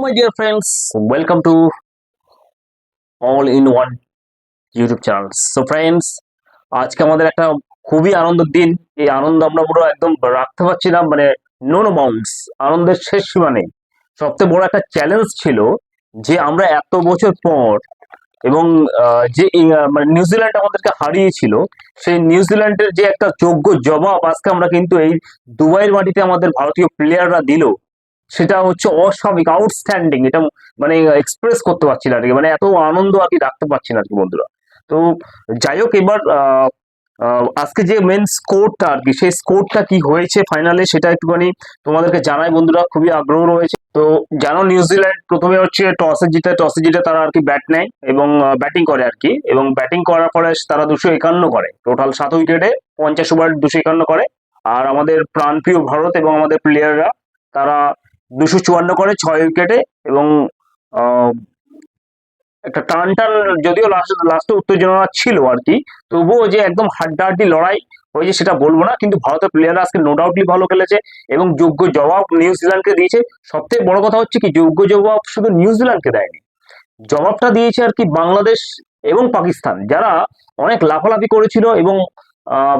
my dear friends, welcome to all in one YouTube channel so friends আজকে আমাদের একটা খুবই আনন্দের দিন। এই আনন্দ আমরা পুরো একদম রাখতে পারছি না মানে নো নো বাউন্ডস আনন্দের শেষ সীমা নেই। সবথেকে বড় একটা চ্যালেঞ্জ ছিল যে আমরা এত বছর পর এবং যে মানে নিউজিল্যান্ড আমাদেরকে হারিয়েছিল সেই নিউজিল্যান্ডের যে একটা যোগ্য জবাব আজকে আমরা কিন্তু এই দুবাইয়ের মাটিতে আমাদের ভারতীয় প্লেয়াররা দিল। সেটা হচ্ছে অস্বাভাবিক আউটস্ট্যান্ডিং এটা মানে এক্সপ্রেস করতে পারছি না আর কি মানে এত আনন্দ আর কি রাখতে পারছি না আর কি বন্ধুরা। তো যাই হোক, এবার আজকে যে মেন স্কোরটা আর কি সেই স্কোরটা কি হয়েছে ফাইনালে সেটা একটুখানি তোমাদেরকে জানাই বন্ধুরা, খুবই আগ্রহ রয়েছে। তো জানো নিউজিল্যান্ড প্রথমে হচ্ছে টসে জিতে টসে জিতে তারা আর কি ব্যাট নেয় এবং ব্যাটিং করে আর কি এবং ব্যাটিং করার পরে তারা দুশো একান্ন করে। টোটাল সাত উইকেটে পঞ্চাশ ওভার দুশো একান্ন করে। আর আমাদের প্রাণপ্রিয় ভারত এবং আমাদের প্লেয়াররা তারা দুশো চুয়ান্ন করে ছয় উইকেটে এবং একটা টান টান যদিও লাস্ট লাস্টে উত্তেজনা ছিল আর কি তবুও যে একদম হাড্ডাহাড্ডি লড়াই হয়েছে সেটা বলব না, কিন্তু ভারতের প্লেয়াররা আজকে নো ডাউটলি ভালো খেলেছে এবং যোগ্য জবাব নিউজিল্যান্ডকে দিয়েছে। সবথেকে বড় কথা হচ্ছে কি, যোগ্য জবাব শুধু নিউজিল্যান্ডকে দেয়নি, জবাবটা দিয়েছে আর কি বাংলাদেশ এবং পাকিস্তান, যারা অনেক লাফালাফি করেছিল এবং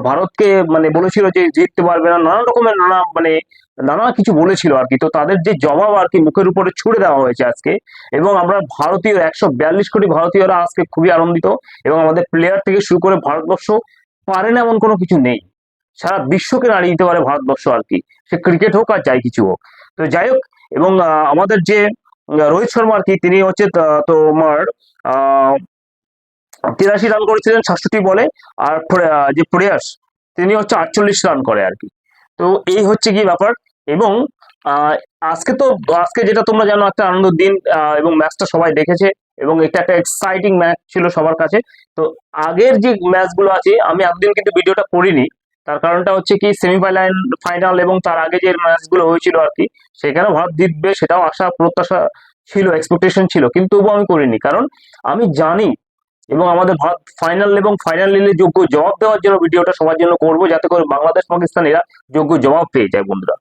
ভারতকে মানে বলেছিল যে জিততে পারবে না, নানা রকমের নানা মানে নানা কিছু বলেছিল আর কি। তো তাদের যে জবাব আর কি মুখের উপরে ছুড়ে দেওয়া হয়েছে আজকে। এবং আমরা ভারতীয়, একশো বিয়াল্লিশ কোটি ভারতীয়রা আজকে খুবই আনন্দিত এবং আমাদের প্লেয়ার থেকে শুরু করে ভারতবর্ষ পারে না এমন কোনো কিছু নেই। সারা বিশ্বকে নাড়িয়ে দিতে পারে ভারতবর্ষ আর কি। সে ক্রিকেট হোক আর যাই কিছু হোক। তো যাই হোক, এবং আমাদের যে রোহিত শর্মা আর কি, তিনি হচ্ছে তোমার তিরাশি রান করেছিলেন সাতষট্টি বলে, আর যে প্রয়াস তিনি হচ্ছে আটচল্লিশ রান করে আর কি। তো এই হচ্ছে কি ব্যাপার। এবং আজকে তো, আজকে যেটা তোমরা জানো, একটা আনন্দের দিন এবং ম্যাচটা সবাই দেখেছে, এবং এটা একটা এক্সাইটিং ম্যাচ ছিল সবার কাছে। তো আগের যে ম্যাচগুলো আছে, আমি এতদিন কিন্তু ভিডিওটা করিনি। তার কারণটা হচ্ছে কি সেমিফাইনাল ফাইনাল এবং তার আগে যে ম্যাচগুলো হয়েছিল আর কি, সেখানে ভারত জিতবে সেটাও আশা, প্রত্যাশা ছিল এক্সপেকটেশন ছিল, কিন্তু তবুও আমি করিনি। কারণ আমি জানি এবং আমাদের ভারত ফাইনাল এবং ফাইনাল নিলে যোগ্য জবাব দেওয়ার জন্য ভিডিওটা সবার জন্য করব, যাতে করে বাংলাদেশ, পাকিস্তান এরা যোগ্য জবাব পেয়ে যায় বন্ধুরা।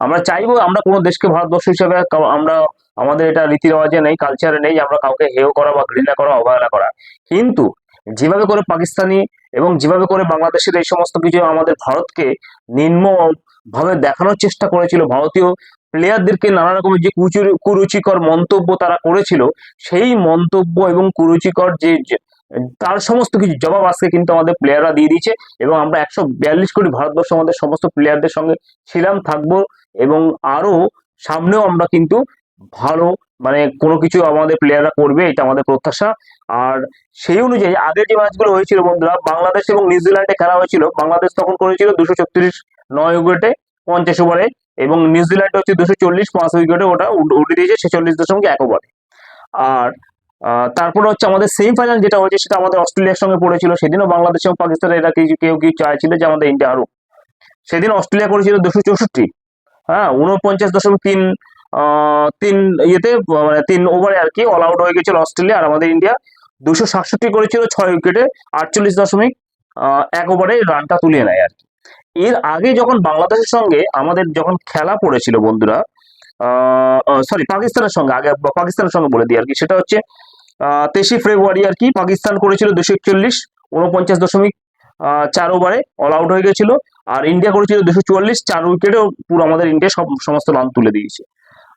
আমরা চাইব আমরা কোনো দেশকে ভারতবর্ষ হিসেবে আমরা আমাদের এটা রীতি রেওয়াজে নেই কালচারে নেই আমরা কাউকে হেয় করা বা ঘৃণা করা, অবহেলা করা। কিন্তু যেভাবে করে পাকিস্তানি এবং যেভাবে করে বাংলাদেশের এই সমস্ত কিছু আমাদের ভারতকে নিম্ন ভাবে দেখানোর চেষ্টা করেছিল ভারতীয় প্লেয়ারদেরকে নানা রকমের যে কুরুচিকর মন্তব্য তারা করেছিল, সেই মন্তব্য এবং কুরুচিকর যে, যে- তার সমস্ত কিছু জবাব আজকে কিন্তু আমাদের প্লেয়াররা দিয়ে দিয়েছে এবং আমরা একশো বিয়াল্লিশ কোটি ভারতবর্ষ আমাদের সমস্ত প্লেয়ারদের সঙ্গে ছিলাম, থাকব এবং আরও সামনেও আমরা কিন্তু ভালো মানে কোনো কিছু আমাদের প্লেয়াররা করবে, এটা আমাদের প্রত্যাশা। আর সেই অনুযায়ী আগের যে ম্যাচগুলো হয়েছিল বন্ধুরা, বাংলাদেশ এবং নিউজিল্যান্ডে খেলা হয়েছিল, বাংলাদেশ তখন করেছিল দুশো ছত্রিশ নয় উইকেটে পঞ্চাশ ওভারে। এবং নিউজিল্যান্ড হচ্ছে দুশো চল্লিশ পাঁচ উইকেটে ওটা উঠ- দিয়েছে, ছেচল্লিশ দশমিক এক ওভারে আর তারপরে হচ্ছে আমাদের সেমিফাইনাল যেটা হয়েছে, সেটা আমাদের অস্ট্রেলিয়ার সঙ্গে পড়েছিল। সেদিনও বাংলাদেশ এবং পাকিস্তানের এরা কিছু কেউ কেউ চাইছিল যে আমাদের ইন্ডিয়া হারুক। সেদিন অস্ট্রেলিয়া করেছিল দুশো চৌষট্টি। হ্যাঁ উনপঞ্চাশ দশমিক তিন তিন ইয়েতে মানে তিন ওভারে আর কি অল আউট হয়ে গেছিল অস্ট্রেলিয়া আর আমাদের ইন্ডিয়া দুশো সাতষট্টি করেছিল ছয় উইকেটে, আটচল্লিশ দশমিক এক ওভারে রানটা তুলে নেয় আর কি। এর আগে যখন বাংলাদেশের সঙ্গে আমাদের যখন খেলা পড়েছিল বন্ধুরা সরি পাকিস্তানের সঙ্গে, আগে পাকিস্তানের সঙ্গে বলে দিই আর কি, সেটা হচ্ছে তেইশে ফেব্রুয়ারি আর কি পাকিস্তান করেছিল দুশো একচল্লিশ উনপঞ্চাশ দশমিক চার ওভারে অল আউট হয়ে গেছিল। আর ইন্ডিয়া করেছিল দুশো চুয়াল্লিশ, চার উইকেটেও পুরো আমাদের ইন্ডিয়া সব, সমস্ত রান তুলে দিয়েছে।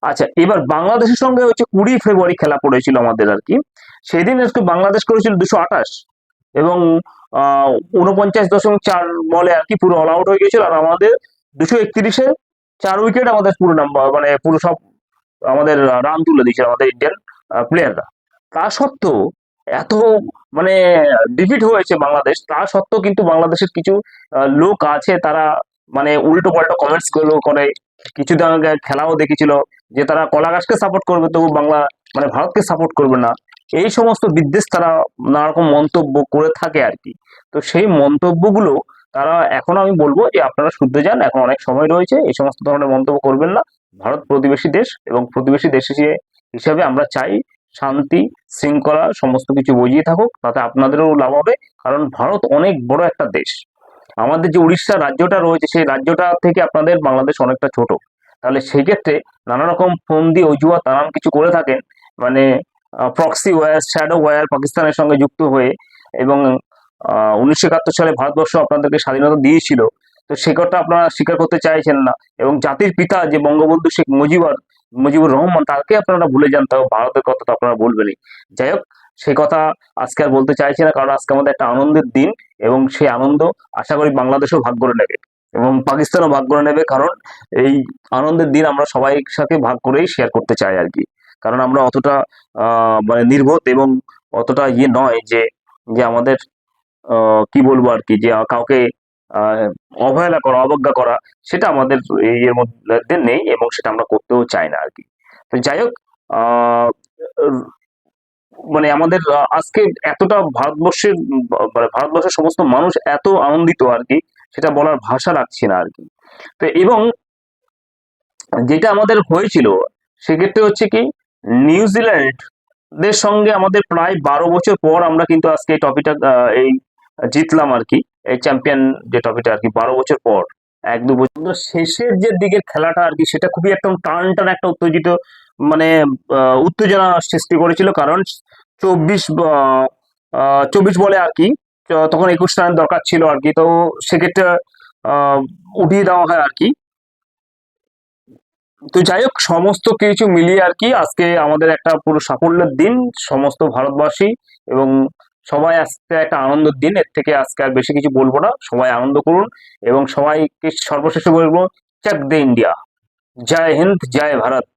আচ্ছা এবার বাংলাদেশের সঙ্গে হচ্ছে কুড়ি ফেব্রুয়ারি খেলা পড়েছিল আমাদের আর কি। সেদিন বাংলাদেশ করেছিল দুশো আঠাশ এবং উনপঞ্চাশ দশমিক চার বলে আর কি পুরো অল আউট হয়ে গেছিল আর আমাদের দুশো একত্রিশে চার উইকেট আমাদের পুরো নাম্বার মানে পুরো সব আমাদের রান তুলে দিয়েছে আমাদের ইন্ডিয়ান প্লেয়াররা তা সত্ত্বেও এত মানে ডিফিট হয়েছে বাংলাদেশ। তা সত্ত্বেও কিন্তু বাংলাদেশের কিছু লোক আছে তারা মানে উল্টো পাল্টা কমেন্টসগুলো করে। কিছুদিন আগে খেলাও দেখেছিল যে তারা কলা গাছকে সাপোর্ট করবে, তবু বাংলা মানে ভারতকে সাপোর্ট করবে না। এই সমস্ত বিদ্বেষ তারা নানা রকম মন্তব্য করে থাকে আর কি। তো সেই মন্তব্যগুলো তারা এখন আমি বলব যে আপনারা শুদ্ধ যান এখন অনেক সময় রয়েছে, এই সমস্ত ধরনের মন্তব্য করবেন না। ভারত প্রতিবেশী দেশ এবং প্রতিবেশী দেশ হিসেবে আমরা চাই শান্তি, শৃঙ্খলা, সমস্ত কিছু বজিয়ে থাকুক, তাতে আপনাদেরও লাভ হবে। কারণ ভারত অনেক বড় একটা দেশ। আমাদের যে উড়িষ্যা রাজ্যটা রয়েছে, সেই রাজ্যটা থেকে আপনাদের বাংলাদেশ অনেকটা ছোট। তাহলে সেই ক্ষেত্রে নানা রকম ফোন দিয়ে অজুহাত, নানান কিছু করে থাকেন। মানে প্রক্সি ওয়্যার শ্যাডো ওয়্যার পাকিস্তানের সঙ্গে যুক্ত হয়ে এবং উনিশশো একাত্তর সালে ভারতবর্ষ আপনাদেরকে স্বাধীনতা দিয়েছিল। তো সে কথা আপনারা স্বীকার করতে চাইছেন না। এবং জাতির পিতা যে বঙ্গবন্ধু শেখ মুজিবুর মুজিবুর রহমান, তাকে আপনারা ভুলে যান, তাও ভারতের কথা তো আপনারা বলবেনই। যাই হোক সেই কথা আজকে আর বলতে চাইছি না, কারণ আজকে আমাদের একটা আনন্দের দিন এবং সেই আনন্দ আশা করি বাংলাদেশও ভাগ করে নেবে এবং পাকিস্তানও ভাগ করে নেবে, কারণ এই আনন্দের দিন আমরা সবাই সাথে ভাগ করেই শেয়ার করতে চাই আর কি। কারণ আমরা অতটা মানে নির্বোধ এবং অতটা ইয়ে নয় যে যে আমাদের কি বলব আর কি, যে কাউকে অবহেলা করা, অবজ্ঞা করা, সেটা আমাদের এই এর মধ্যে নেই এবং সেটা আমরা করতেও চাই না আর কি। তো যাই হোক মানে আমাদের আজকে এতটা ভারতবর্ষের মানে ভারতবর্ষের সমস্ত মানুষ এত আনন্দিত আর কি, সেটা বলার ভাষা রাখছি না আর কি। তো এবং যেটা আমাদের হয়েছিল, সেক্ষেত্রে হচ্ছে কি নিউজিল্যান্ড দের সঙ্গে আমাদের প্রায় বারো বছর পর আমরা কিন্তু আজকে এই টপিকটা এই জিতলাম আর কি। এই চ্যাম্পিয়ন যে টপিকটা আর কি, বারো বছর পর, এক দু বছর। শেষের যে দিকের খেলাটা আর কি, সেটা খুবই একদম টান টান একটা উত্তেজিত মানে উত্তেজনা সৃষ্টি করেছিল। কারণ চব্বিশ চব্বিশ বলে আর কি তখন একুশ রান দরকার ছিল আর কি। তো সেক্ষেত্রে উঠিয়ে দেওয়া হয় আর কি। তো যাই হোক, সমস্ত কিছু মিলিয়ে আর কি আজকে আমাদের একটা পুরো সাফল্যের দিন, সমস্ত ভারতবাসী এবং সবাই আজকে একটা আনন্দের দিন, এর থেকে আজকে আর বেশি কিছু বলব না। সবাই আনন্দ করুন এবং সবাইকে সর্বশেষে বলব চ্যাক দে ইন্ডিয়া জয় হিন্দ, জয় ভারত।